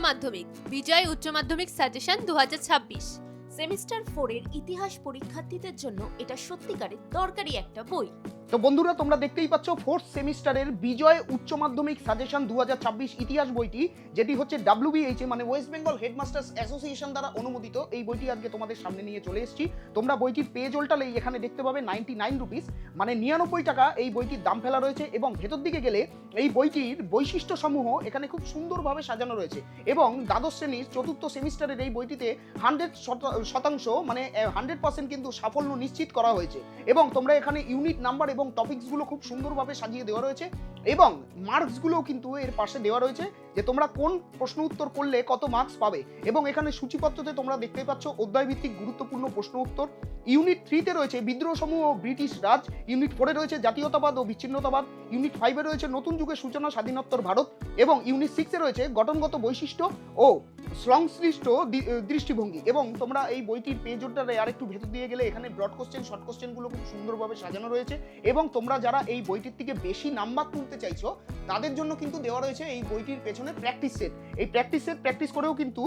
মাধ্যমিক। বিজয় উচ্চ মাধ্যমিক সাজেশন দুহাজার ছাব্বিশ। সেমিস্টার ফোরের ইতিহাস পরীক্ষার্থীদের জন্য এটা সত্যিকারের দরকারি একটা বই। তো বন্ধুরা, তোমরা দেখতেই পাচ্ছ ফোর্থ সেমিস্টারের বিজয় উচ্চ মাধ্যমিক সাজেশন দু ইতিহাস বইটি, যেটি হচ্ছে ডাব্লিউবিএইচ মানে ওয়েস্ট বেঙ্গল হেডমাস্টার্স অ্যাসোসিয়েশন দ্বারা অনুমোদিত। এই বইটি আজকে তোমাদের সামনে নিয়ে চলে এসেছি। তোমরা বইটির পেজ ওল্টালেই এখানে দেখতে পাবে নাইনটি নাইন রুপিস মানে নিরানব্বই টাকা এই বইটির দাম ফেলা রয়েছে এবং ভেতর দিকে গেলে এই বইটির বৈশিষ্ট্য সমূহ এখানে খুব সুন্দরভাবে সাজানো রয়েছে এবং দ্বাদশ শ্রেণির চতুর্থ সেমিস্টারের এই বইটিতে হান্ড্রেড শতাংশ মানে হান্ড্রেড পার্সেন্ট কিন্তু সাফল্য নিশ্চিত করা হয়েছে। এবং তোমরা এখানে ইউনিট নাম্বার এবং টপিকসগুলো খুব সুন্দরভাবে সাজিয়ে দেওয়া রয়েছে এবং মার্কসগুলোও কিন্তু এর পাশে দেওয়া রয়েছে যে তোমরা কোন প্রশ্ন উত্তর করলে কত মার্কস পাবে এবং এখানে সূচিপত্রতে তোমরা দেখতে পাচ্ছ অধ্যায়ভিত্তিক গুরুত্বপূর্ণ প্রশ্ন উত্তর। ইউনিট থ্রিতে রয়েছে বিদ্রোহ সমূহ ও ব্রিটিশ রাজ। ইউনিট ফোরে রয়েছে জাতীয়তাবাদ ও বিচ্ছিন্নতাবাদ। ইউনিট ফাইভে রয়েছে নতুন যুগের সূচনা স্বাধীনোত্তর ভারত এবং ইউনিট সিক্সে রয়েছে গঠনগত বৈশিষ্ট্য ও সংশ্লিষ্ট দৃষ্টিভঙ্গি। এবং তোমরা এই বইটির পেজ ওটারে আরেকটু ভেতর দিয়ে গেলে এখানে ব্রড কোশ্চেন শর্ট কোশ্চেনগুলো খুব সুন্দরভাবে সাজানো রয়েছে। এবং তোমরা যারা এই বইটির থেকে বেশি নাম্বার তুলতে চাইছো, তাদের জন্য কিন্তু দেওয়া রয়েছে এই বইটির পেছনে প্র্যাকটিস সেট এই প্র্যাকটিস সেট প্র্যাকটিস করেও কিন্তু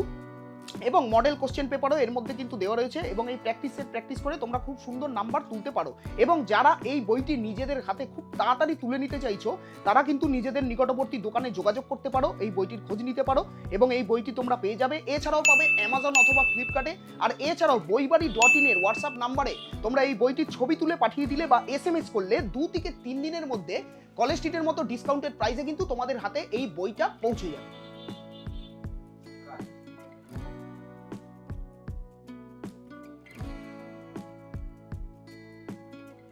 এবং মডেল কোশ্চেন পেপারও এর মধ্যে কিন্তু দেওয়া রয়েছে এবং এই প্র্যাকটিস সেট প্র্যাকটিস করে তোমরা খুব সুন্দর নাম্বার তুলতে পারো। এবং যারা এই বইটি নিজেদের হাতে খুব তাড়াতাড়ি তুলে নিতে চাইছো, তারা কিন্তু নিজেদের নিকটবর্তী দোকানে যোগাযোগ করতে পারো, এই বইটির খোঁজ নিতে পারো এবং এই বইটি তোমরা পেয়ে যাবে। এছাড়াও পাবে অ্যামাজন অথবা ফ্লিপকার্টে আর এছাড়াও বইবাড়ি ডট ইনের হোয়াটসঅ্যাপ নাম্বারে তোমরা এই বইটির ছবি তুলে পাঠিয়ে দিলে বা এস এম এস করলে দু থেকে তিন দিনের মধ্যে কলেজ স্ট্রিটের মতো ডিসকাউন্টেড প্রাইসে কিন্তু তোমাদের হাতে এই বইটা পৌঁছে যাবে।